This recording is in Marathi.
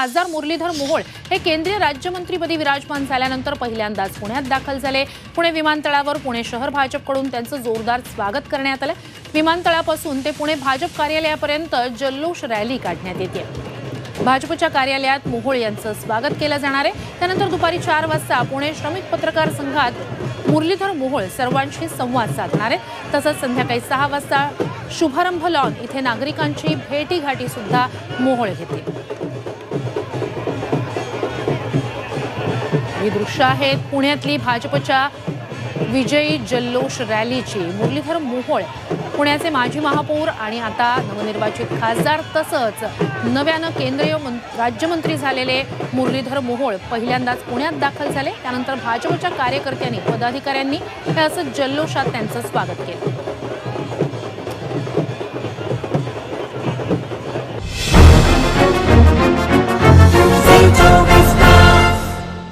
खासदार मुरलीधर मोहोळ हे केंद्रीय राज्यमंत्रीपदी विराजमान झाल्यानंतर पहिल्यांदाच पुण्यात दाखल झाले. पुणे विमानतळावर पुणे शहर भाजपकडून त्यांचं जोरदार स्वागत करण्यात आलं. विमानतळापासून ते पुणे भाजप कार्यालयापर्यंत जल्लोष रॅली काढण्यात येते. भाजपच्या कार्यालयात मोहोळ यांचं स्वागत केलं जाणार आहे. त्यानंतर दुपारी चार वाजता पुणे श्रमिक पत्रकार संघात मुरलीधर मोहोळ सर्वांशी संवाद साधणार आहे तसंच संध्याकाळी सहा वाजता शुभारंभ लॉन इथे नागरिकांची भेटीगाठी सुद्धा मोहोळ घेते. ही दृश्य आहेत पुण्यातली भाजपच्या विजयी जल्लोष रॅलीची मुरलीधर मोहोळ पुण्याचे माजी महापौर आणि आता नवनिर्वाचित खासदार तसंच नव्यानं केंद्रीय मं- राज्यमंत्री झालेले मुरलीधर मोहोळ पहिल्यांदाच पुण्यात दाखल झाले. त्यानंतर भाजपच्या कार्यकर्त्यांनी पदाधिकाऱ्यांनी हे असं जल्लोषात त्यांचं स्वागत केलं.